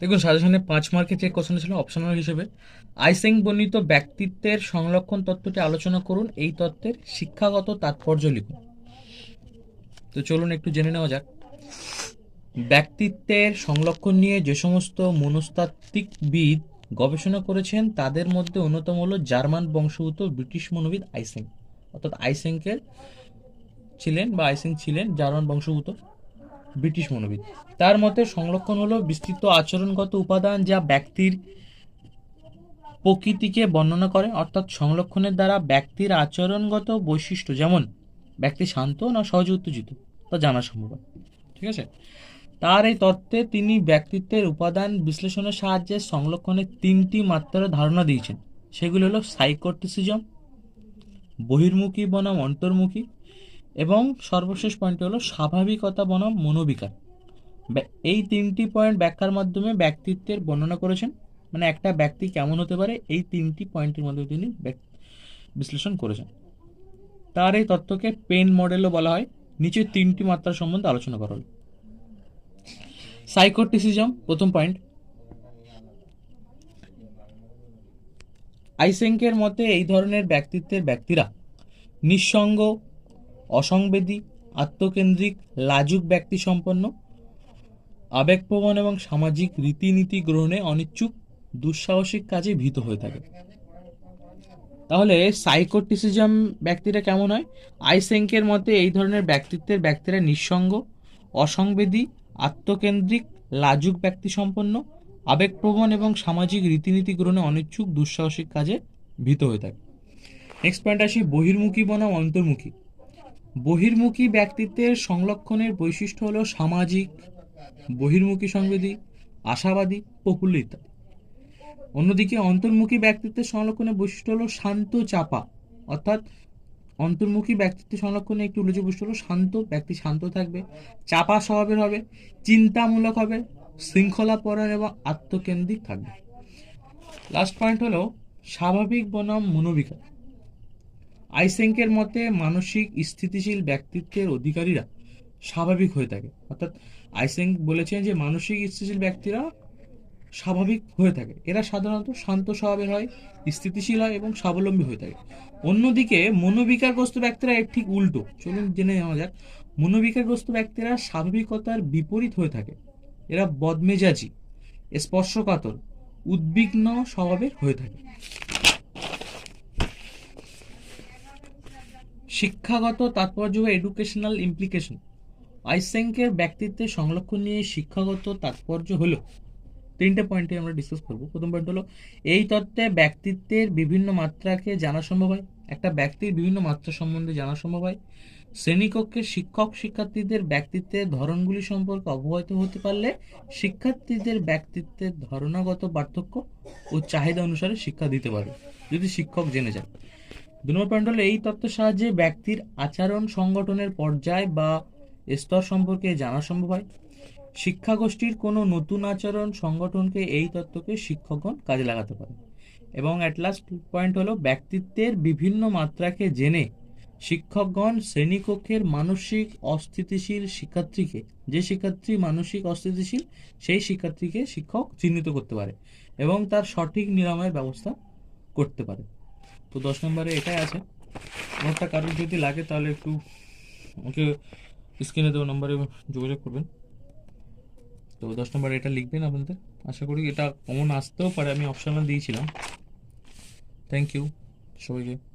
দেখুন সাজেশনে পাঁচ মার্কের যে কোশ্চেন ছিল অপশনাল হিসেবে আইসেং বর্ণিত ব্যক্তিত্বের সংরক্ষণ তত্ত্বটি আলোচনা করুন, এই তত্ত্বের শিক্ষাগত তাৎপর্য লিখুন। তো চলুন একটু জেনে নেওয়া যাক। ব্যক্তিত্বের সংরক্ষণ নিয়ে যে সমস্ত মনস্তাত্ত্বিকবিদ গবেষণা করেছেন, তাদের মধ্যে অন্যতম হলো জার্মান বংশোদ্ভূত ব্রিটিশ মনোবিদ আইসেং। অর্থাৎ আইসেংকের ছিলেন বা আইসেং ছিলেন জার্মান বংশোদ্ভূত। ব্রিটিশ মনোবিদ তার মতে সংরক্ষণ হলো বিস্তৃত আচরণগত উপাদান যা ব্যক্তির প্রকৃতিকে বর্ণনা করে, অর্থাৎ সংরক্ষণের দ্বারা ব্যক্তির আচরণগত বৈশিষ্ট্য যেমন ব্যক্তি শান্ত না সহজে উত্তেজিত, তা জানা সম্ভব। হয়। ঠিক আছে? তার এই তত্ত্বে তিনি ব্যক্তিত্বের উপাদান বিশ্লেষণের সাহায্যে সংরক্ষণের তিনটি মাত্রার ধারণা দিয়েছেন। সেগুলি হলো সাইকোটিসিজম বহির্মুখী বনাম, অন্তর্মুখী এবং সর্বশেষ পয়েন্ট হলো স্বাভাবিকতা বনাম মনোবিকার। এই তিনটি পয়েন্ট ব্যাখ্যার মাধ্যমে ব্যক্তিত্বের বর্ণনা করেছেন। মানে একটা ব্যক্তি কেমন হতে পারে, এই তিনটি পয়েন্টের মাধ্যমে তিনি বিশ্লেষণ করেছেন। তার এই তত্ত্বকে পেন মডেলও বলা হয়। নিচে তিনটি মাত্রা সম্বন্ধে আলোচনা করা হলো। সাইকোটিসিজম প্রথম পয়েন্ট আইসেঙ্কের মতে এই ধরনের ব্যক্তিত্বের ব্যক্তিরা নিঃসঙ্গ অসংবেদী, আত্মকেন্দ্রিক, লাজুক ব্যক্তি সম্পন্ন আবেগপ্রবণ এবং সামাজিক রীতিনীতি গ্রহণে অনিচ্ছুক, দুঃসাহসিক কাজে ভীত হয়ে থাকে। তাহলে সাইকোটিসিজম ব্যক্তিরা কেমন হয়? আইসেঙ্কের মতে এই ধরনের ব্যক্তিত্বের ব্যক্তিরা নিঃসঙ্গ, অসংবেদী, আত্মকেন্দ্রিক, লাজুক ব্যক্তি সম্পন্ন আবেগপ্রবণ এবং সামাজিক রীতিনীতি গ্রহণে অনিচ্ছুক, দুঃসাহসিক কাজে ভীত হয়ে থাকে। নেক্সট পয়েন্ট আসি, বহির্মুখী বনাম অন্তর্মুখী। বহির্মুখী ব্যক্তিত্বের সংরক্ষণের বৈশিষ্ট্য হলো সামাজিক, বহির্মুখী সংবেদী, আশাবাদী প্রফুল্ল ইত্যাদি অন্যদিকে অন্তর্মুখী ব্যক্তিত্বের সংরক্ষণের বৈশিষ্ট্য হলো শান্ত চাপা। অর্থাৎ অন্তর্মুখী ব্যক্তিত্বের সংরক্ষণে একটি উল্লেখযোগ্য বৈশিষ্ট্য হলো শান্ত, ব্যক্তি শান্ত থাকবে, চাপা স্বভাবের হবে, চিন্তামূলক হবে, শৃঙ্খলাপরায়ণ এবং আত্মকেন্দ্রিক থাকবে। লাস্ট পয়েন্ট হলো স্বাভাবিক বনাম মনোবিকার। আইসেঙ্কের মতে মানসিক স্থিতিশীল ব্যক্তিত্বের অধিকারীরা স্বাভাবিক হয়ে থাকে। অর্থাৎ আইসেঙ্ক বলেছেন যে, মানসিক স্থিতিশীল ব্যক্তিরা স্বাভাবিক হয়ে থাকে। এরা সাধারণত শান্ত স্বভাবের হয়, স্থিতিশীল হয় এবং স্বাবলম্বী হয়ে থাকে। অন্যদিকে মনোবিকারগ্রস্ত ব্যক্তিরা এর ঠিক উল্টো। চলুন জেনে নেওয়া যাক। মনোবিকারগ্রস্ত ব্যক্তিরা স্বাভাবিকতার বিপরীত হয়ে থাকে। এরা বদমেজাজি, স্পর্শকাতর, উদ্বিগ্ন স্বভাবের হয়ে থাকে। শিক্ষাগত তাৎপর্য বা এডুকেশনাল ইমপ্লিকেশন আইসেঙ্কের ব্যক্তিত্বের সংরক্ষণ নিয়ে শিক্ষাগত তাৎপর্য হলো, তিনটে পয়েন্টে আমরা ডিসকাস করব। প্রথম পয়েন্ট হলো, এই তত্ত্বে ব্যক্তিত্বের বিভিন্ন মাত্রাকে জানা সম্ভব হয়। একটা ব্যক্তির বিভিন্ন মাত্রা সম্বন্ধে জানা সম্ভব হয়। শ্রেণীকক্ষে শিক্ষক শিক্ষার্থীদের ব্যক্তিত্বের ধরনগুলি সম্পর্কে অবহিত হতে পারলে শিক্ষার্থীদের ব্যক্তিত্বের ধারণাগত পার্থক্য ও চাহিদা অনুসারে শিক্ষা দিতে পারবে যদি শিক্ষক জেনে যায় দু পয়েন্ট এই তত্ত্বের সাহায্যে ব্যক্তির আচরণ সংগঠনের পর্যায় বা স্তর সম্পর্কে জানা সম্ভব হয়। শিক্ষাগোষ্ঠীর কোনো নতুন আচরণ সংগঠনকে এই তত্ত্বকে শিক্ষকগণ কাজে লাগাতে পারে এবং অ্যাট লাস্ট পয়েন্ট হলো ব্যক্তিত্বের বিভিন্ন মাত্রাকে জেনে শিক্ষকগণ শ্রেণীকক্ষের মানসিক অস্থিতিশীল শিক্ষার্থীকে, যে শিক্ষার্থী মানসিক অস্থিতিশীল, সেই শিক্ষার্থীকে শিক্ষক চিহ্নিত করতে পারে এবং তার সঠিক নিরাময়ের ব্যবস্থা করতে পারে। তো দশ নম্বরে এটাই আছে। নোটটা কারোর যদি লাগে তাহলে একটু ওকে স্ক্রিনে দেওয়া নম্বরে যোগাযোগ করবেন। তো দশ নম্বর এটা লিখবেন আপনাদের। আশা করি এটা কমন আসতেও পারে। আমি অপশানাল দিয়েছিলাম। থ্যাংক ইউ সবাইকে।